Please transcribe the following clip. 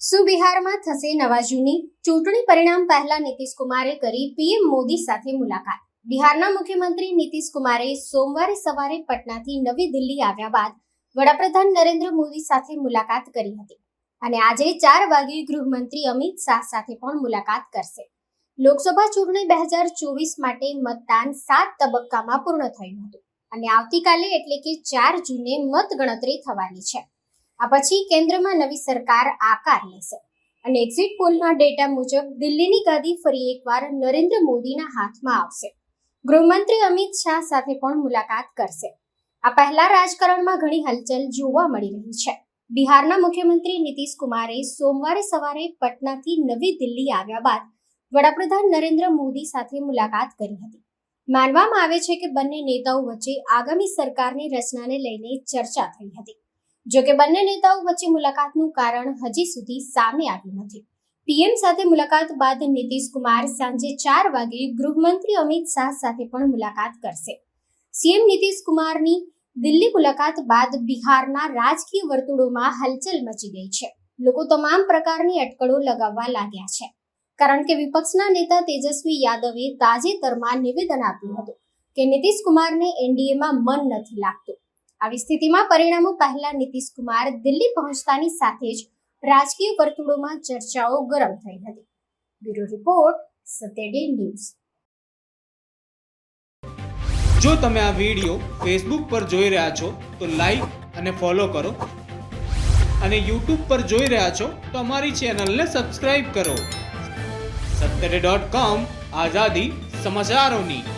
શું બિહારમાં થશે નવા જૂની ચૂંટણી પરિણામ પહેલા નીતિશ કુમારે કરી પીએમ મોદી સાથે મુલાકાત. બિહારના મુખ્યમંત્રી નીતિશ કુમારે સોમવારે સવારે પટનાથી નવી દિલ્હી આવ્યા બાદ વડાપ્રધાન નરેન્દ્ર મોદી સાથે મુલાકાત કરી હતી અને આજે ચાર વાગે ગૃહમંત્રી અમિત શાહ સાથે પણ મુલાકાત કરશે. લોકસભા ચૂંટણી બે હજાર ચોવીસ માટે મતદાન સાત તબક્કામાં પૂર્ણ થયું હતું અને આવતીકાલે એટલે કે ચાર જૂને મતગણતરી થવાની છે. આ પછી કેન્દ્રમાં નવી સરકાર આકાર લેશે. અને એક્ઝિટ પોલના ડેટા મુજબ દિલ્હીની ગાદી ફરી એકવાર નરેન્દ્ર મોદીના હાથમાં આવશે. ગૃહમંત્રી અમિત શાહ સાથે પણ મુલાકાત કરશે. આ પહેલા રાજકારણમાં ઘણી હલચલ જોવા મળી રહી છે. બિહારના મુખ્યમંત્રી નીતિશ કુમારે સોમવારે સવારે પટનાથી નવી દિલ્હી આવ્યા બાદ વડાપ્રધાન નરેન્દ્ર મોદી સાથે મુલાકાત કરી હતી. માનવામાં આવે છે કે બંને નેતાઓ વચ્ચે આગામી સરકારની રચનાને લઈને ચર્ચા થઈ હતી. જોકે બંને નેતાઓ વચ્ચે મુલાકાતનું કારણ હજી સુધી સામે આવ્યું નથી. પીએમ સાથે મુલાકાત બાદ નીતિશ કુમાર સાંજે ચાર વાગે ગૃહમંત્રી અમિત શાહ સાથે પણ મુલાકાત કરશે. સીએમ નીતિશ કુમારની દિલ્હી મુલાકાત બાદ બિહારના રાજકીય વર્તુળોમાં હલચલ મચી ગઈ છે. લોકો તમામ પ્રકારની અટકળો લગાવવા લાગ્યા છે. કારણ કે વિપક્ષના નેતા તેજસ્વી યાદવે તાજેતરમાં નિવેદન આપ્યું હતું કે નીતિશ કુમારને એનડીએમાં મન નથી લાગતું. આવી સ્થિતિમાં પરિણામો પહેલા નીતિશ કુમાર દિલ્હી પહોંચતાની સાથે જ રાજકીય વર્તુળોમાં ચર્ચાઓ ગરમ થઈ હતી. Bureau report, Saturday news. જો તમે આ વીડિયો ફેસબુક પર જોઈ રહ્યા છો, તો લાઈક અને ફોલો કરો. અને યુટ્યુબ પર જોઈ રહ્યા છો, તો અમારી ચેનલને સબસ્ક્રાઇબ કરો. સત્તરે ડોટ કોમ આઝાદી સમાચારોની.